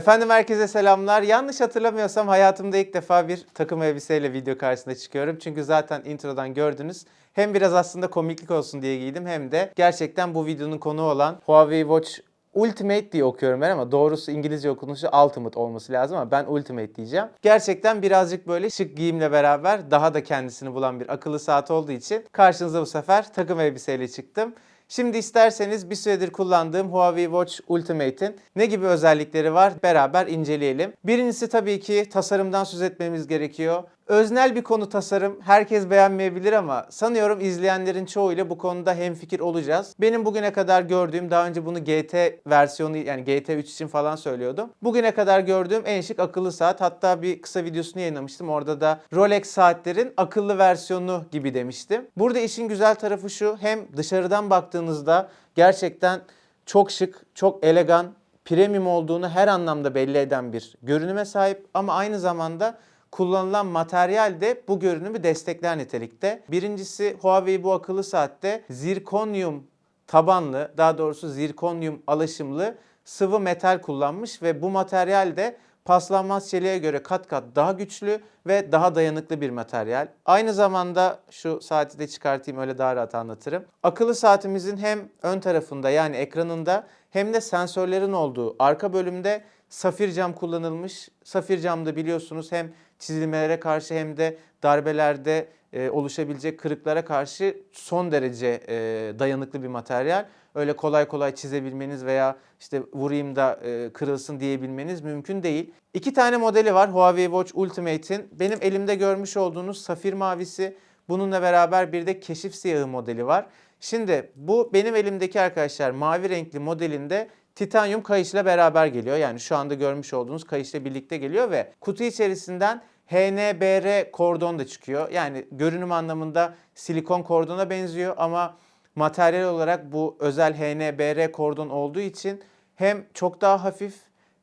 Efendim herkese selamlar. Yanlış hatırlamıyorsam hayatımda ilk defa bir takım elbiseyle video karşısına çıkıyorum. Çünkü zaten introdan gördünüz. Hem biraz aslında komiklik olsun diye giydim hem de gerçekten bu videonun konu olan Huawei Watch Ultimate diye okuyorum ben ama doğrusu İngilizce okunuşu Ultimate olması lazım ama ben Ultimate diyeceğim. Gerçekten birazcık böyle şık giyimle beraber daha da kendisini bulan bir akıllı saat olduğu için karşınıza bu sefer takım elbiseyle çıktım. Şimdi isterseniz bir süredir kullandığım Huawei Watch Ultimate'in ne gibi özellikleri var beraber inceleyelim. Birincisi tabii ki tasarımdan söz etmemiz gerekiyor. Öznel bir konu tasarım. Herkes beğenmeyebilir ama sanıyorum izleyenlerin çoğuyla bu konuda hemfikir olacağız. Benim bugüne kadar gördüğüm, daha önce bunu GT versiyonu yani GT3 için falan söylüyordum. Bugüne kadar gördüğüm en şık akıllı saat. Hatta bir kısa videosunu yayınlamıştım. Orada da Rolex saatlerin akıllı versiyonu gibi demiştim. Burada işin güzel tarafı şu. Hem dışarıdan baktığınızda gerçekten çok şık, çok elegan, premium olduğunu her anlamda belli eden bir görünüme sahip ama aynı zamanda kullanılan materyal de bu görünümü destekler nitelikte. Birincisi Huawei bu akıllı saatte zirkonyum tabanlı, daha doğrusu zirkonyum alaşımlı sıvı metal kullanmış ve bu materyal de paslanmaz çeliğe göre kat kat daha güçlü ve daha dayanıklı bir materyal. Aynı zamanda şu saati de çıkartayım öyle daha rahat anlatırım. Akıllı saatimizin hem ön tarafında yani ekranında hem de sensörlerin olduğu arka bölümde safir cam kullanılmış. Safir camda biliyorsunuz hem çizilmelere karşı hem de darbelerde e, oluşabilecek kırıklara karşı son derece e, dayanıklı bir materyal. Öyle kolay kolay çizebilmeniz veya işte vurayım da e, kırılsın diyebilmeniz mümkün değil. İki tane modeli var Huawei Watch Ultimate'in. Benim elimde görmüş olduğunuz safir mavisi. Bununla beraber bir de keşif siyahı modeli var. Şimdi bu benim elimdeki arkadaşlar mavi renkli modelinde titanyum kayışla beraber geliyor. Yani şu anda görmüş olduğunuz kayışla birlikte geliyor ve kutu içerisinden HNBR kordon da çıkıyor. Yani görünüm anlamında silikon kordona benziyor ama materyal olarak bu özel HNBR kordon olduğu için hem çok daha hafif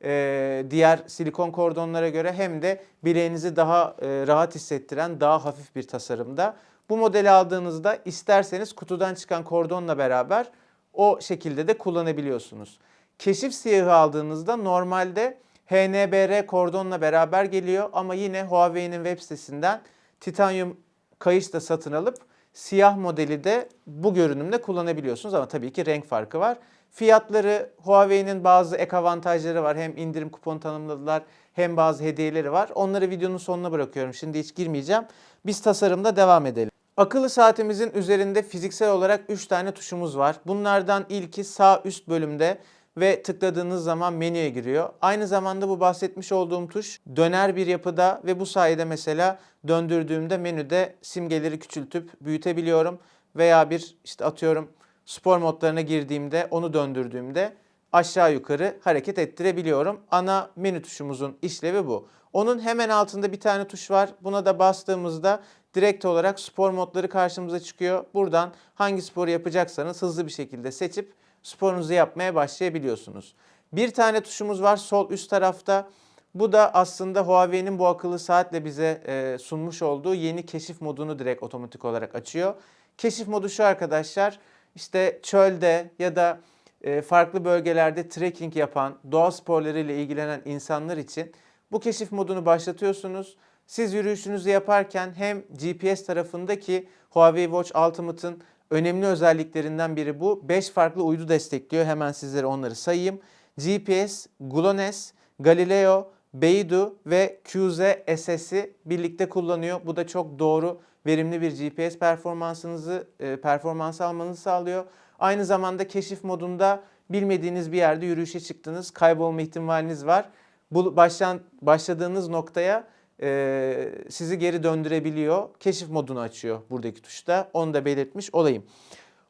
e, diğer silikon kordonlara göre hem de bileğinizi daha e, rahat hissettiren daha hafif bir tasarımda. Bu modeli aldığınızda isterseniz kutudan çıkan kordonla beraber o şekilde de kullanabiliyorsunuz. Keşif siyahı aldığınızda normalde HNBR kordonla beraber geliyor ama yine Huawei'nin web sitesinden titanyum kayış da satın alıp siyah modeli de bu görünümde kullanabiliyorsunuz ama tabii ki renk farkı var. Fiyatları Huawei'nin bazı ek avantajları var. Hem indirim kuponu tanımladılar hem bazı hediyeleri var. Onları videonun sonuna bırakıyorum. Şimdi hiç girmeyeceğim. Biz tasarımda devam edelim. Akıllı saatimizin üzerinde fiziksel olarak 3 tane tuşumuz var. Bunlardan ilki sağ üst bölümde ve tıkladığınız zaman menüye giriyor. Aynı zamanda bu bahsetmiş olduğum tuş döner bir yapıda ve bu sayede mesela döndürdüğümde menüde simgeleri küçültüp büyütebiliyorum veya bir işte atıyorum spor modlarına girdiğimde onu döndürdüğümde aşağı yukarı hareket ettirebiliyorum. Ana menü tuşumuzun işlevi bu. Onun hemen altında bir tane tuş var. Buna da bastığımızda direkt olarak spor modları karşımıza çıkıyor. Buradan hangi sporu yapacaksanız hızlı bir şekilde seçip sporunuzu yapmaya başlayabiliyorsunuz. Bir tane tuşumuz var sol üst tarafta. Bu da aslında Huawei'nin bu akıllı saatle bize e, sunmuş olduğu yeni keşif modunu direkt otomatik olarak açıyor. Keşif modu şu arkadaşlar. İşte çölde ya da e, farklı bölgelerde trekking yapan, doğa sporlarıyla ilgilenen insanlar için bu keşif modunu başlatıyorsunuz. Siz yürüyüşünüzü yaparken hem GPS tarafındaki Huawei Watch Ultimate'ın önemli özelliklerinden biri bu. 5 farklı uydu destekliyor. Hemen sizlere onları sayayım. GPS, GLONASS, Galileo, Beidou ve QZ-SS'i birlikte kullanıyor. Bu da çok doğru, verimli bir GPS performansınızı e, performansı almanızı sağlıyor. Aynı zamanda keşif modunda bilmediğiniz bir yerde yürüyüşe çıktınız, kaybolma ihtimaliniz var. Bu başlan başladığınız noktaya e, sizi geri döndürebiliyor. Keşif modunu açıyor buradaki tuşta. Onu da belirtmiş olayım.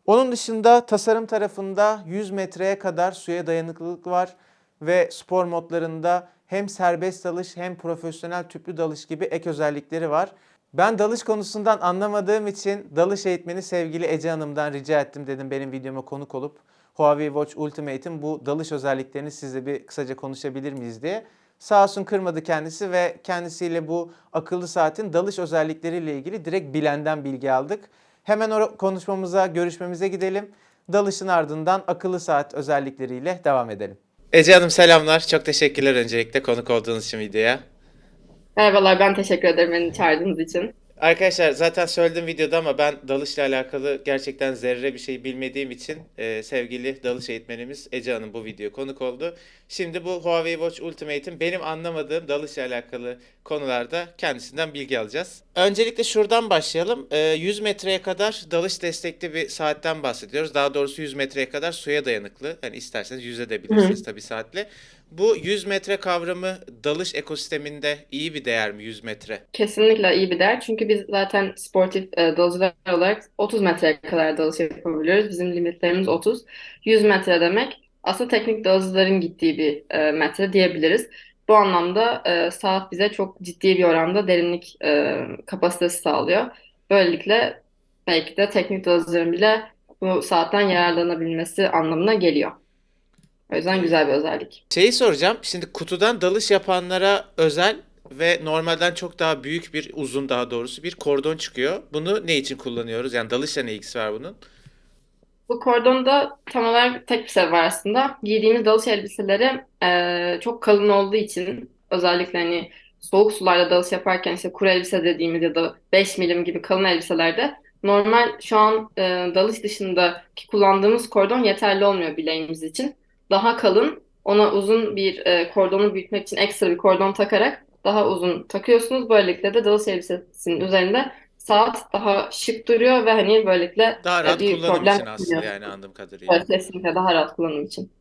Onun dışında tasarım tarafında 100 metreye kadar suya dayanıklılık var ve spor modlarında hem serbest dalış hem profesyonel tüplü dalış gibi ek özellikleri var. Ben dalış konusundan anlamadığım için dalış eğitmeni sevgili Ece Hanım'dan rica ettim dedim benim videoma konuk olup Huawei Watch Ultimate'in bu dalış özelliklerini sizle bir kısaca konuşabilir miyiz diye. Sağ olsun kırmadı kendisi ve kendisiyle bu akıllı saatin dalış özellikleriyle ilgili direkt bilenden bilgi aldık. Hemen o konuşmamıza, görüşmemize gidelim. Dalışın ardından akıllı saat özellikleriyle devam edelim. Ece Hanım selamlar. Çok teşekkürler öncelikle konuk olduğunuz için videoya. Merhabalar, ben teşekkür ederim beni çağırdığınız için. Arkadaşlar zaten söyledim videoda ama ben dalışla alakalı gerçekten zerre bir şey bilmediğim için e, sevgili dalış eğitmenimiz Ece Hanım bu video konuk oldu. Şimdi bu Huawei Watch Ultimate'in benim anlamadığım dalışla alakalı konularda kendisinden bilgi alacağız. Öncelikle şuradan başlayalım. E, 100 metreye kadar dalış destekli bir saatten bahsediyoruz. Daha doğrusu 100 metreye kadar suya dayanıklı. Hani isterseniz yüzebilirsiniz tabii saatle. Bu 100 metre kavramı dalış ekosisteminde iyi bir değer mi 100 metre? Kesinlikle iyi bir değer. Çünkü biz zaten sportif e, dalışçılar olarak 30 metreye kadar dalış yapabiliyoruz. Bizim limitlerimiz 30. 100 metre demek aslında teknik dalışçıların gittiği bir e, metre diyebiliriz. Bu anlamda e, saat bize çok ciddi bir oranda derinlik e, kapasitesi sağlıyor. Böylelikle belki de teknik dalışçıların bile bu saatten yararlanabilmesi anlamına geliyor. O yüzden güzel bir özellik. Şeyi soracağım. Şimdi kutudan dalış yapanlara özel ve normalden çok daha büyük bir uzun daha doğrusu bir kordon çıkıyor. Bunu ne için kullanıyoruz? Yani dalışla ne ilgisi var bunun? Bu kordonda tam olarak tek bir sebep var aslında. Giydiğimiz dalış elbiseleri e, çok kalın olduğu için özellikle hani soğuk sularda dalış yaparken işte kuru elbise dediğimiz ya da 5 milim gibi kalın elbiselerde normal şu an e, dalış dışındaki kullandığımız kordon yeterli olmuyor bileğimiz için. Daha kalın ona uzun bir e, kordonu büyütmek için ekstra bir kordon takarak daha uzun takıyorsunuz. Böylelikle de dalış elbisesinin üzerinde saat daha şık duruyor ve hani böylelikle Daha e, rahat bir kullanım problem için aslında yani anladığım kadarıyla. Evet, kesinlikle daha rahat kullanım için.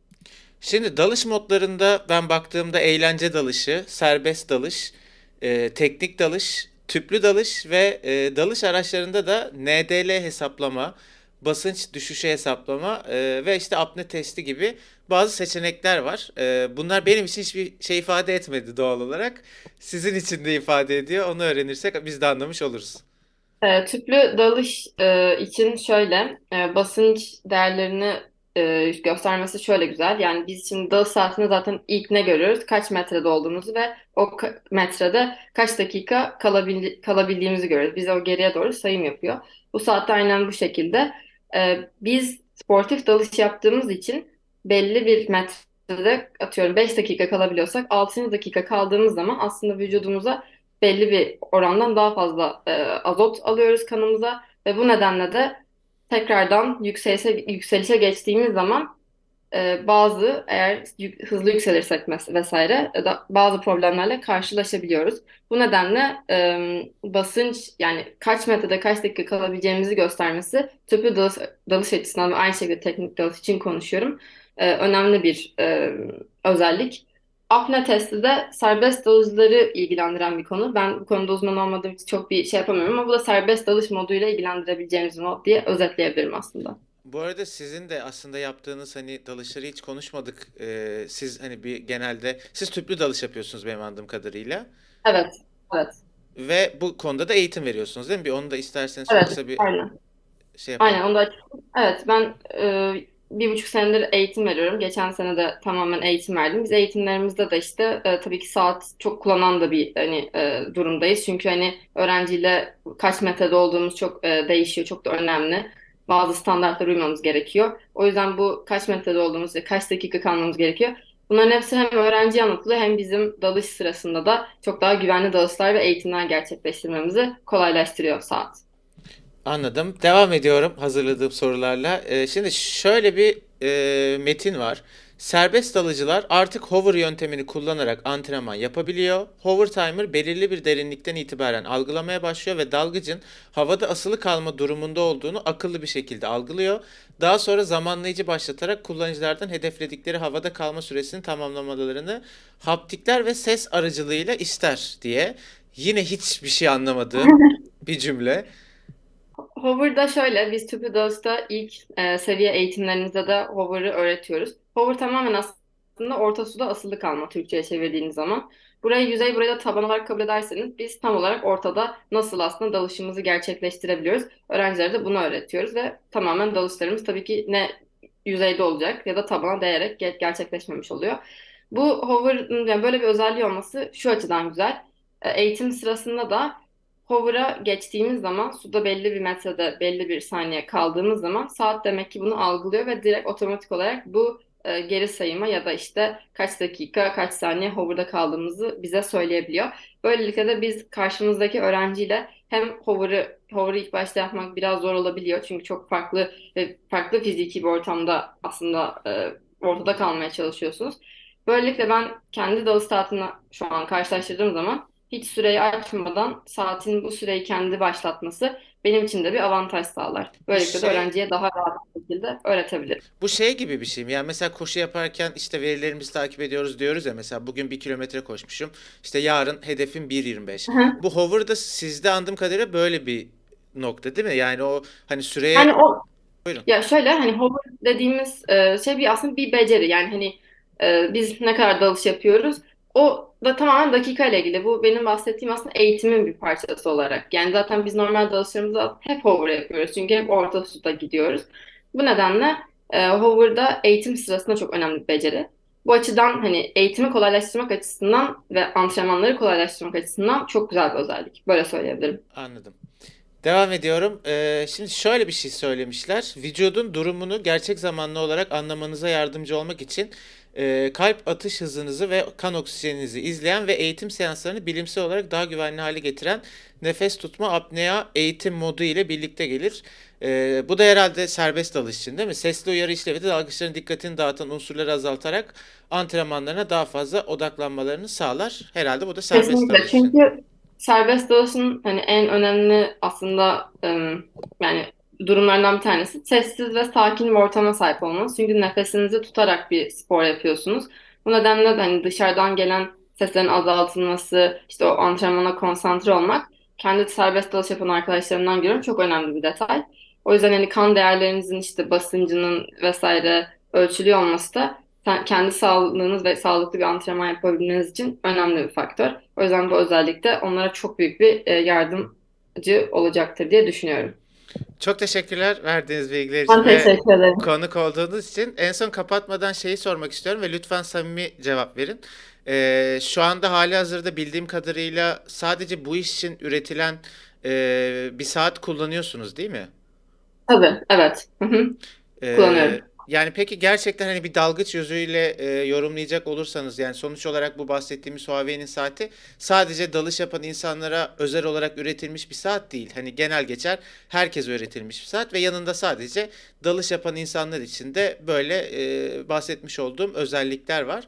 Şimdi dalış modlarında ben baktığımda eğlence dalışı, serbest dalış, e, teknik dalış, tüplü dalış ve e, dalış araçlarında da NDL hesaplama, basınç düşüşü hesaplama e, ve işte apne testi gibi bazı seçenekler var. E, bunlar benim için hiçbir şey ifade etmedi doğal olarak. Sizin için de ifade ediyor. Onu öğrenirsek biz de anlamış oluruz. E, tüplü dalış e, için şöyle e, basınç değerlerini e, göstermesi şöyle güzel. Yani biz şimdi dalış saatinde zaten ilk ne görüyoruz? Kaç metrede olduğumuzu ve o ka- metrede kaç dakika kalabil kalabildiğimizi görüyoruz. Bize o geriye doğru sayım yapıyor. Bu saatte aynen bu şekilde. E, biz sportif dalış yaptığımız için belli bir metrede atıyorum 5 dakika kalabiliyorsak 6. dakika kaldığımız zaman aslında vücudumuza belli bir orandan daha fazla e, azot alıyoruz kanımıza ve bu nedenle de tekrardan yükselişe, yükselişe geçtiğimiz zaman e, bazı eğer yük- hızlı yükselirsek vesaire da, bazı problemlerle karşılaşabiliyoruz. Bu nedenle e, basınç yani kaç metrede kaç dakika kalabileceğimizi göstermesi tüplü dalış, dalış açısından ve aynı şekilde teknik dalış için konuşuyorum. e, önemli bir e, özellik. Apne testi de serbest dalışları ilgilendiren bir konu. Ben bu konuda uzman olmadığım için çok bir şey yapamıyorum ama bu da serbest dalış moduyla ilgilendirebileceğimiz mod diye özetleyebilirim aslında. Bu arada sizin de aslında yaptığınız hani dalışları hiç konuşmadık. E, siz hani bir genelde siz tüplü dalış yapıyorsunuz benim anladığım kadarıyla. Evet, evet, Ve bu konuda da eğitim veriyorsunuz değil mi? Bir onu da isterseniz evet, kısa bir aynen. şey Aynen yapalım. onu da açıklayayım. Evet ben e, bir buçuk senedir eğitim veriyorum. Geçen sene de tamamen eğitim verdim. Biz eğitimlerimizde de işte e, tabii ki saat çok kullanan da bir hani e, durumdayız. Çünkü hani öğrenciyle kaç metrede olduğumuz çok e, değişiyor. Çok da önemli. Bazı standartlara uymamız gerekiyor. O yüzden bu kaç metrede olduğumuz ve kaç dakika kalmamız gerekiyor. Bunların hepsi hem öğrenciye anlatılıyor hem bizim dalış sırasında da çok daha güvenli dalışlar ve eğitimler gerçekleştirmemizi kolaylaştırıyor saat. Anladım. Devam ediyorum hazırladığım sorularla. Ee, şimdi şöyle bir e, metin var. Serbest dalıcılar artık hover yöntemini kullanarak antrenman yapabiliyor. Hover timer belirli bir derinlikten itibaren algılamaya başlıyor ve dalgıcın havada asılı kalma durumunda olduğunu akıllı bir şekilde algılıyor. Daha sonra zamanlayıcı başlatarak kullanıcılardan hedefledikleri havada kalma süresini tamamlamalarını haptikler ve ses aracılığıyla ister diye. Yine hiçbir şey anlamadığım bir cümle. Hover'da şöyle, biz dalışta ilk e, seviye eğitimlerimizde de hover'ı öğretiyoruz. Hover tamamen aslında orta suda asılı kalma Türkçe'ye çevirdiğiniz zaman. Burayı yüzey, burayı da taban olarak kabul ederseniz biz tam olarak ortada nasıl aslında dalışımızı gerçekleştirebiliyoruz. Öğrencilere de bunu öğretiyoruz ve tamamen dalışlarımız tabii ki ne yüzeyde olacak ya da tabana değerek ge- gerçekleşmemiş oluyor. Bu hover, yani böyle bir özelliği olması şu açıdan güzel. E, Eğitim sırasında da Hover'a geçtiğimiz zaman suda belli bir metrede belli bir saniye kaldığımız zaman saat demek ki bunu algılıyor ve direkt otomatik olarak bu e, geri sayıma ya da işte kaç dakika, kaç saniye hover'da kaldığımızı bize söyleyebiliyor. Böylelikle de biz karşımızdaki öğrenciyle hem hover'ı hover'ı ilk başta yapmak biraz zor olabiliyor. Çünkü çok farklı ve farklı fiziki bir ortamda aslında e, ortada kalmaya çalışıyorsunuz. Böylelikle ben kendi dalış saatini şu an karşılaştırdığım zaman hiç süreyi açmadan saatin bu süreyi kendi başlatması benim için de bir avantaj sağlar. Böylelikle de Şey- öğrenciye daha rahat bir şekilde öğretebilirim. Bu şey gibi bir şey mi? Yani mesela koşu yaparken işte verilerimizi takip ediyoruz diyoruz ya mesela bugün bir kilometre koşmuşum. İşte yarın hedefim 1.25. Hı hı. Bu hover'da sizde andığım kadarıyla böyle bir nokta değil mi? Yani o hani süreye Yani o Buyurun. ya şöyle hani hover dediğimiz e, şey bir aslında bir beceri. Yani hani e, biz ne kadar dalış yapıyoruz o da tamamen dakika ile ilgili. Bu benim bahsettiğim aslında eğitimin bir parçası olarak. Yani zaten biz normal dalışlarımızda hep hover yapıyoruz. Çünkü hep orta suda gidiyoruz. Bu nedenle e, hover'da eğitim sırasında çok önemli bir beceri. Bu açıdan hani eğitimi kolaylaştırmak açısından ve antrenmanları kolaylaştırmak açısından çok güzel bir özellik. Böyle söyleyebilirim. Anladım. Devam ediyorum. Ee, şimdi şöyle bir şey söylemişler. Vücudun durumunu gerçek zamanlı olarak anlamanıza yardımcı olmak için e, kalp atış hızınızı ve kan oksijeninizi izleyen ve eğitim seanslarını bilimsel olarak daha güvenli hale getiren nefes tutma apnea eğitim modu ile birlikte gelir. Ee, bu da herhalde serbest dalış için değil mi? Sesli uyarı işlevi de dalgıçların dikkatini dağıtan unsurları azaltarak antrenmanlarına daha fazla odaklanmalarını sağlar. Herhalde bu da serbest Kesinlikle. dalış için. Çünkü serbest dalışın hani en önemli aslında ım, yani durumlardan bir tanesi sessiz ve sakin bir ortama sahip olmanız. Çünkü nefesinizi tutarak bir spor yapıyorsunuz. Bu nedenle de hani dışarıdan gelen seslerin azaltılması, işte o antrenmana konsantre olmak kendi serbest dalış yapan arkadaşlarımdan görüyorum çok önemli bir detay. O yüzden hani kan değerlerinizin işte basıncının vesaire ölçülüyor olması da kendi sağlığınız ve sağlıklı bir antrenman yapabilmeniz için önemli bir faktör. O yüzden bu özellik de onlara çok büyük bir e, yardımcı olacaktır diye düşünüyorum. Çok teşekkürler verdiğiniz bilgiler Ben için ve teşekkür ederim. konuk olduğunuz için. En son kapatmadan şeyi sormak istiyorum ve lütfen samimi cevap verin. Ee, şu anda hali hazırda bildiğim kadarıyla sadece bu iş için üretilen e, bir saat kullanıyorsunuz değil mi? Tabii, evet. Hı hı, Ee, kullanıyorum. Yani peki gerçekten hani bir dalgıç gözüyle e, yorumlayacak olursanız yani sonuç olarak bu bahsettiğimiz Huawei'nin saati sadece dalış yapan insanlara özel olarak üretilmiş bir saat değil. Hani genel geçer herkese üretilmiş bir saat ve yanında sadece dalış yapan insanlar için de böyle e, bahsetmiş olduğum özellikler var.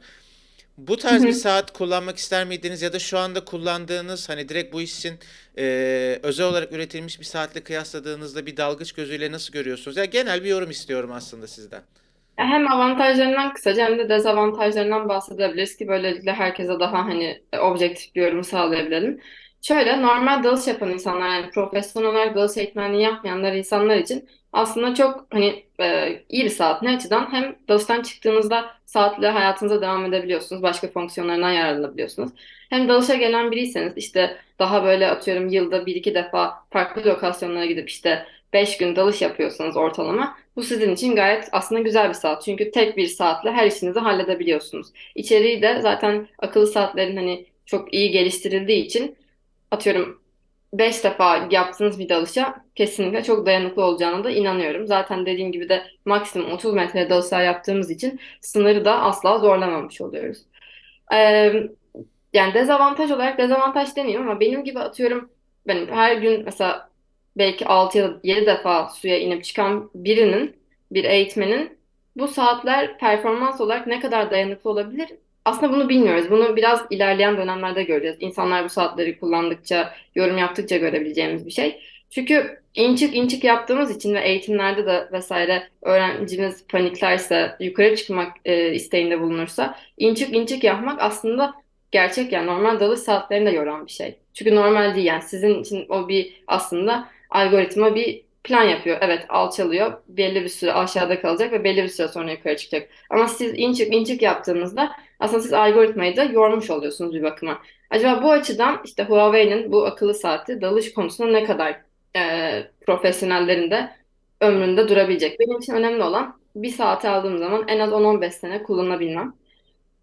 Bu tarz bir saat kullanmak ister miydiniz ya da şu anda kullandığınız hani direkt bu iş için e, özel olarak üretilmiş bir saatle kıyasladığınızda bir dalgıç gözüyle nasıl görüyorsunuz? Ya genel bir yorum istiyorum aslında sizden. Hem avantajlarından kısaca hem de dezavantajlarından bahsedebiliriz ki böylelikle herkese daha hani objektif bir yorum sağlayabilelim. Şöyle normal dalış yapan insanlar yani profesyonel olarak dalış eğitmenliği yapmayanlar insanlar için aslında çok hani e, iyi bir saat. Ne açıdan? Hem dalıştan çıktığınızda saatle hayatınıza devam edebiliyorsunuz. Başka fonksiyonlarından yararlanabiliyorsunuz. Hem dalışa gelen biriyseniz işte daha böyle atıyorum yılda bir iki defa farklı lokasyonlara gidip işte 5 gün dalış yapıyorsanız ortalama bu sizin için gayet aslında güzel bir saat. Çünkü tek bir saatle her işinizi halledebiliyorsunuz. İçeriği de zaten akıllı saatlerin hani çok iyi geliştirildiği için atıyorum 5 defa yaptığınız bir dalışa kesinlikle çok dayanıklı olacağına da inanıyorum. Zaten dediğim gibi de maksimum 30 metre dalışlar yaptığımız için sınırı da asla zorlamamış oluyoruz. Ee, yani dezavantaj olarak dezavantaj demeyeyim ama benim gibi atıyorum benim her gün mesela belki 6 ya da 7 defa suya inip çıkan birinin, bir eğitmenin bu saatler performans olarak ne kadar dayanıklı olabilir? Aslında bunu bilmiyoruz. Bunu biraz ilerleyen dönemlerde göreceğiz. İnsanlar bu saatleri kullandıkça, yorum yaptıkça görebileceğimiz bir şey. Çünkü inçik inçik yaptığımız için ve eğitimlerde de vesaire öğrencimiz paniklerse, yukarı çıkmak e, isteğinde bulunursa inçik inçik yapmak aslında gerçek yani normal dalış saatlerini de yoran bir şey. Çünkü normal değil yani sizin için o bir aslında algoritma bir plan yapıyor. Evet alçalıyor. Belli bir süre aşağıda kalacak ve belli bir süre sonra yukarı çıkacak. Ama siz inçik inçik yaptığınızda aslında siz algoritmayı da yormuş oluyorsunuz bir bakıma. Acaba bu açıdan işte Huawei'nin bu akıllı saati dalış konusunda ne kadar e, profesyonellerin de ömründe durabilecek? Benim için önemli olan bir saati aldığım zaman en az 10-15 sene kullanabilmem.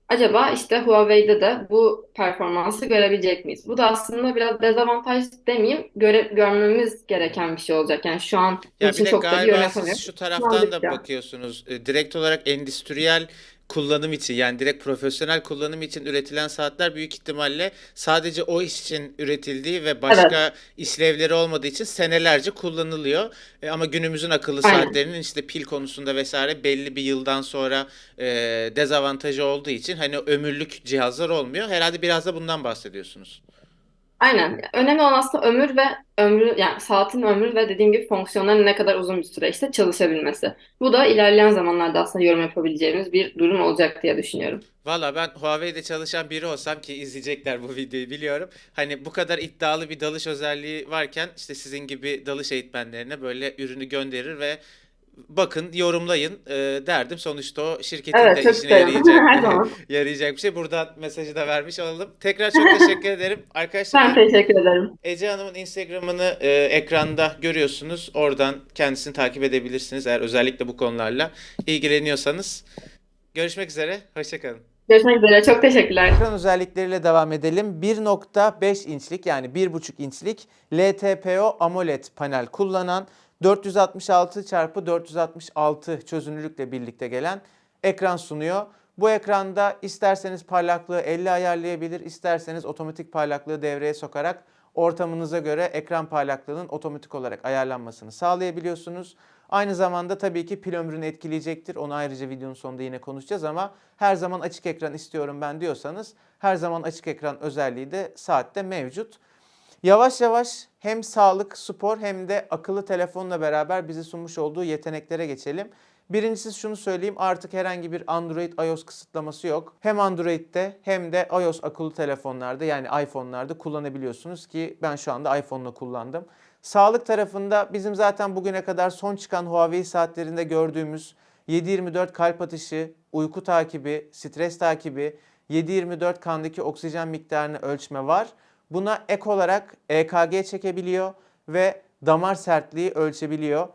Acaba işte Huawei'de de bu performansı görebilecek miyiz? Bu da aslında biraz dezavantaj demeyeyim, göre, görmemiz gereken bir şey olacak. Yani şu an Ya için çok da bir galiba yorum şu taraftan da bakıyorsunuz. E, Direkt olarak endüstriyel kullanım için yani direkt profesyonel kullanım için üretilen saatler büyük ihtimalle sadece o iş için üretildiği ve başka işlevleri olmadığı için senelerce kullanılıyor. E, ama günümüzün akıllı aynen. saatlerinin işte pil konusunda vesaire belli bir yıldan sonra e, dezavantajı olduğu için hani ömürlük cihazlar olmuyor. Herhalde biraz da bundan bahsediyorsunuz. Aynen. Önemli olan aslında ömür ve ömrü yani saatin ömrü ve dediğim gibi fonksiyonların ne kadar uzun bir süre işte çalışabilmesi. Bu da ilerleyen zamanlarda aslında yorum yapabileceğimiz bir durum olacak diye düşünüyorum. Valla ben Huawei'de çalışan biri olsam ki izleyecekler bu videoyu biliyorum. Hani bu kadar iddialı bir dalış özelliği varken işte sizin gibi dalış eğitmenlerine böyle ürünü gönderir ve bakın yorumlayın e, derdim. Sonuçta o şirketin Evet, de çok işine isterim. yarayacak Her zaman. yarayacak bir şey. Buradan mesajı da vermiş olalım. Tekrar çok teşekkür ederim. Arkadaşlar Ben teşekkür ederim. Ece Hanım'ın Instagram'ını e, ekranda görüyorsunuz. Oradan kendisini takip edebilirsiniz eğer özellikle bu konularla ilgileniyorsanız. Görüşmek üzere. Hoşçakalın. Görüşmek üzere. Çok teşekkürler. Ekran özellikleriyle devam edelim. 1.5 inçlik yani 1.5 inçlik LTPO AMOLED panel kullanan 466 x 466 çözünürlükle birlikte gelen ekran sunuyor. Bu ekranda isterseniz parlaklığı 50 ayarlayabilir, isterseniz otomatik parlaklığı devreye sokarak ortamınıza göre ekran parlaklığının otomatik olarak ayarlanmasını sağlayabiliyorsunuz. Aynı zamanda tabii ki pil ömrünü etkileyecektir. Onu ayrıca videonun sonunda yine konuşacağız ama her zaman açık ekran istiyorum ben diyorsanız her zaman açık ekran özelliği de saatte mevcut. Yavaş yavaş hem sağlık, spor hem de akıllı telefonla beraber bize sunmuş olduğu yeteneklere geçelim. Birincisi şunu söyleyeyim artık herhangi bir Android iOS kısıtlaması yok. Hem Android'de hem de iOS akıllı telefonlarda yani iPhone'larda kullanabiliyorsunuz ki ben şu anda iPhone'la kullandım. Sağlık tarafında bizim zaten bugüne kadar son çıkan Huawei saatlerinde gördüğümüz 7/24 kalp atışı, uyku takibi, stres takibi, 7/24 kandaki oksijen miktarını ölçme var. Buna ek olarak EKG çekebiliyor ve damar sertliği ölçebiliyor.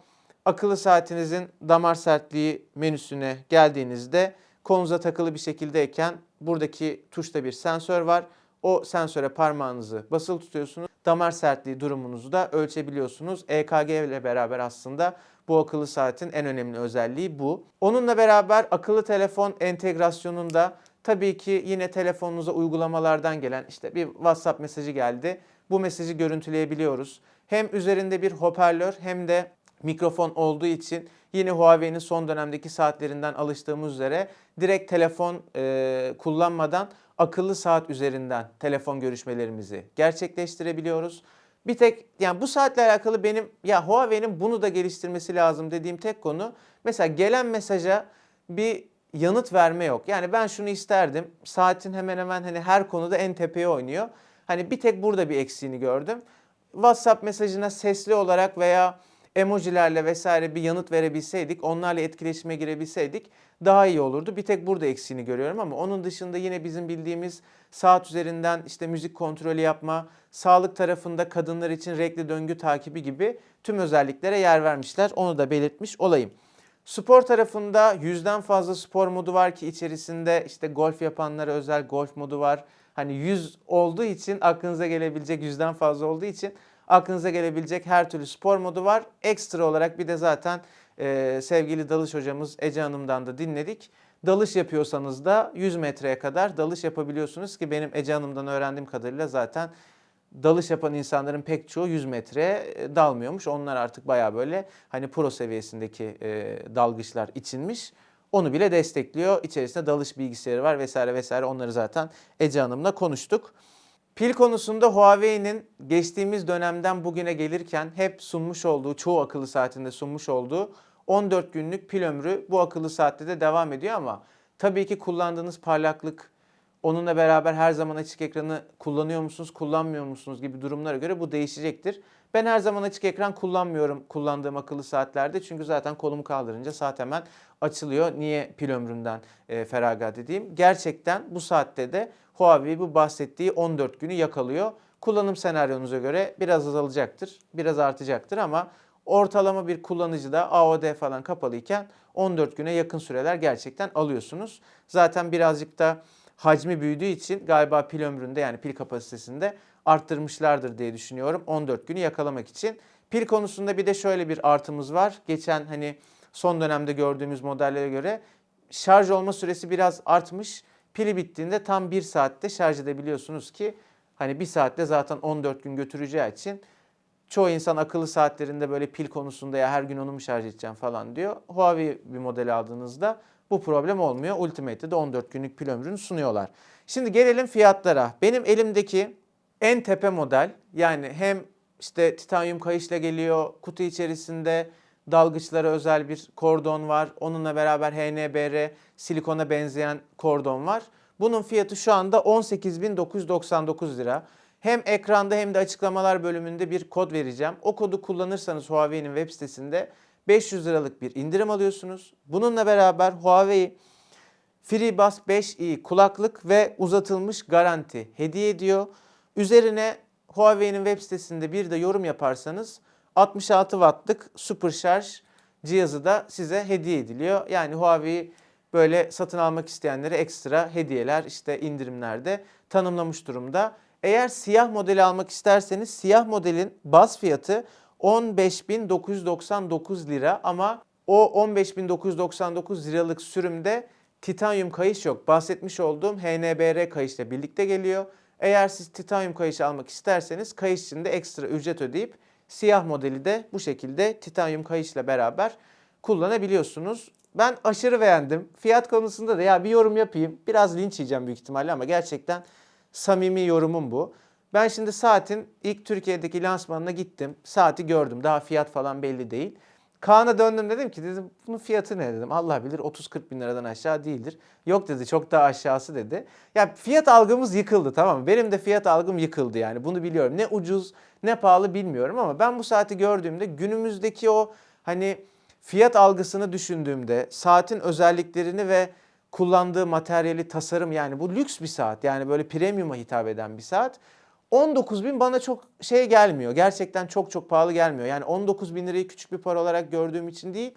Akıllı saatinizin damar sertliği menüsüne geldiğinizde kolunuza takılı bir şekildeyken buradaki tuşta bir sensör var. O sensöre parmağınızı basılı tutuyorsunuz. Damar sertliği durumunuzu da ölçebiliyorsunuz. EKG ile beraber aslında bu akıllı saatin en önemli özelliği bu. Onunla beraber akıllı telefon entegrasyonunda tabii ki yine telefonunuza uygulamalardan gelen işte bir WhatsApp mesajı geldi. Bu mesajı görüntüleyebiliyoruz. Hem üzerinde bir hoparlör hem de mikrofon olduğu için yine Huawei'nin son dönemdeki saatlerinden alıştığımız üzere direkt telefon e, kullanmadan akıllı saat üzerinden telefon görüşmelerimizi gerçekleştirebiliyoruz. Bir tek yani bu saatle alakalı benim ya Huawei'nin bunu da geliştirmesi lazım dediğim tek konu mesela gelen mesaja bir yanıt verme yok. Yani ben şunu isterdim. Saatin hemen hemen hani her konuda en tepeye oynuyor. Hani bir tek burada bir eksiğini gördüm. WhatsApp mesajına sesli olarak veya emojilerle vesaire bir yanıt verebilseydik, onlarla etkileşime girebilseydik daha iyi olurdu. Bir tek burada eksiğini görüyorum ama onun dışında yine bizim bildiğimiz saat üzerinden işte müzik kontrolü yapma, sağlık tarafında kadınlar için renkli döngü takibi gibi tüm özelliklere yer vermişler. Onu da belirtmiş olayım. Spor tarafında yüzden fazla spor modu var ki içerisinde işte golf yapanlara özel golf modu var. Hani 100 olduğu için aklınıza gelebilecek yüzden fazla olduğu için aklınıza gelebilecek her türlü spor modu var. Ekstra olarak bir de zaten e, sevgili dalış hocamız Ece Hanım'dan da dinledik. Dalış yapıyorsanız da 100 metreye kadar dalış yapabiliyorsunuz ki benim Ece Hanım'dan öğrendiğim kadarıyla zaten dalış yapan insanların pek çoğu 100 metreye e, dalmıyormuş. Onlar artık baya böyle hani pro seviyesindeki e, dalgıçlar içinmiş. Onu bile destekliyor. İçerisinde dalış bilgisayarı var vesaire vesaire. Onları zaten Ece Hanım'la konuştuk. Pil konusunda Huawei'nin geçtiğimiz dönemden bugüne gelirken hep sunmuş olduğu, çoğu akıllı saatinde sunmuş olduğu 14 günlük pil ömrü bu akıllı saatte de devam ediyor ama tabii ki kullandığınız parlaklık, onunla beraber her zaman açık ekranı kullanıyor musunuz, kullanmıyor musunuz gibi durumlara göre bu değişecektir. Ben her zaman açık ekran kullanmıyorum kullandığım akıllı saatlerde. Çünkü zaten kolumu kaldırınca saat hemen açılıyor. Niye pil ömründen e, feragat edeyim? Gerçekten bu saatte de Huawei bu bahsettiği 14 günü yakalıyor. Kullanım senaryonuza göre biraz azalacaktır, biraz artacaktır ama ortalama bir kullanıcıda AOD falan kapalıyken 14 güne yakın süreler gerçekten alıyorsunuz. Zaten birazcık da hacmi büyüdüğü için galiba pil ömründe yani pil kapasitesinde arttırmışlardır diye düşünüyorum 14 günü yakalamak için. Pil konusunda bir de şöyle bir artımız var. Geçen hani son dönemde gördüğümüz modellere göre şarj olma süresi biraz artmış. Pili bittiğinde tam 1 saatte şarj edebiliyorsunuz ki hani 1 saatte zaten 14 gün götüreceği için çoğu insan akıllı saatlerinde böyle pil konusunda ya her gün onu mu şarj edeceğim falan diyor. Huawei bir model aldığınızda bu problem olmuyor. Ultimate'de de 14 günlük pil ömrünü sunuyorlar. Şimdi gelelim fiyatlara. Benim elimdeki en tepe model yani hem işte titanyum kayışla geliyor kutu içerisinde dalgıçlara özel bir kordon var. Onunla beraber HNBR silikona benzeyen kordon var. Bunun fiyatı şu anda 18.999 lira. Hem ekranda hem de açıklamalar bölümünde bir kod vereceğim. O kodu kullanırsanız Huawei'nin web sitesinde 500 liralık bir indirim alıyorsunuz. Bununla beraber Huawei FreeBuds 5i kulaklık ve uzatılmış garanti hediye ediyor. Üzerine Huawei'nin web sitesinde bir de yorum yaparsanız 66 wattlık super şarj cihazı da size hediye ediliyor. Yani Huawei böyle satın almak isteyenlere ekstra hediyeler işte indirimlerde tanımlamış durumda. Eğer siyah modeli almak isterseniz siyah modelin baz fiyatı 15.999 lira ama o 15.999 liralık sürümde titanyum kayış yok. Bahsetmiş olduğum HNBR kayışla birlikte geliyor. Eğer siz titanyum kayış almak isterseniz kayış için de ekstra ücret ödeyip siyah modeli de bu şekilde titanyum kayışla beraber kullanabiliyorsunuz. Ben aşırı beğendim. Fiyat konusunda da ya bir yorum yapayım. Biraz linç yiyeceğim büyük ihtimalle ama gerçekten samimi yorumum bu. Ben şimdi saatin ilk Türkiye'deki lansmanına gittim. Saati gördüm. Daha fiyat falan belli değil. Kaan'a döndüm dedim ki dedim bunun fiyatı ne dedim. Allah bilir 30-40 bin liradan aşağı değildir. Yok dedi çok daha aşağısı dedi. Ya fiyat algımız yıkıldı tamam mı? Benim de fiyat algım yıkıldı yani bunu biliyorum. Ne ucuz ne pahalı bilmiyorum ama ben bu saati gördüğümde günümüzdeki o hani fiyat algısını düşündüğümde saatin özelliklerini ve kullandığı materyali, tasarım yani bu lüks bir saat. Yani böyle premium'a hitap eden bir saat. 19 bin bana çok şey gelmiyor. Gerçekten çok çok pahalı gelmiyor. Yani 19 bin lirayı küçük bir para olarak gördüğüm için değil.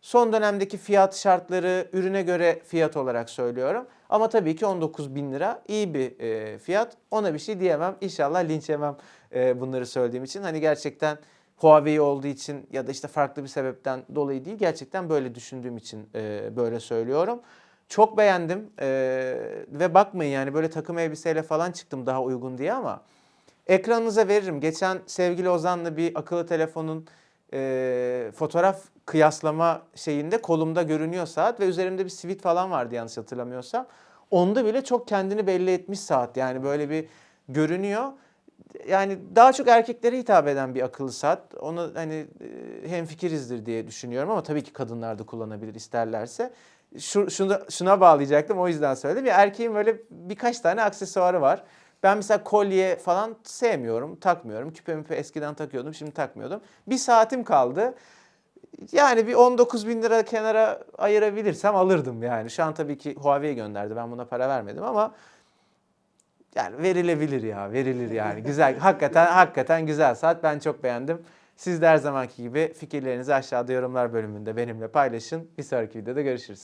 Son dönemdeki fiyat şartları ürüne göre fiyat olarak söylüyorum. Ama tabii ki 19 bin lira iyi bir e, fiyat. Ona bir şey diyemem. İnşallah linç yemem e, bunları söylediğim için. Hani gerçekten Huawei olduğu için ya da işte farklı bir sebepten dolayı değil. Gerçekten böyle düşündüğüm için e, böyle söylüyorum. Çok beğendim e, ve bakmayın yani böyle takım elbiseyle falan çıktım daha uygun diye ama ekranınıza veririm. Geçen sevgili Ozan'la bir akıllı telefonun e, fotoğraf kıyaslama şeyinde kolumda görünüyor saat ve üzerimde bir sivit falan vardı yanlış hatırlamıyorsam. Onda bile çok kendini belli etmiş saat yani böyle bir görünüyor. Yani daha çok erkeklere hitap eden bir akıllı saat. Onu hani hem fikirizdir diye düşünüyorum ama tabii ki kadınlar da kullanabilir isterlerse. Şu, şuna, şuna bağlayacaktım o yüzden söyledim. Ya erkeğin böyle birkaç tane aksesuarı var. Ben mesela kolye falan sevmiyorum, takmıyorum. Küpe müpe eskiden takıyordum, şimdi takmıyordum. Bir saatim kaldı. Yani bir 19 bin lira kenara ayırabilirsem alırdım yani. Şu an tabii ki Huawei gönderdi. Ben buna para vermedim ama yani verilebilir ya, verilir yani. Güzel, hakikaten hakikaten güzel saat. Ben çok beğendim. Siz de her zamanki gibi fikirlerinizi aşağıda yorumlar bölümünde benimle paylaşın. Bir sonraki videoda görüşürüz.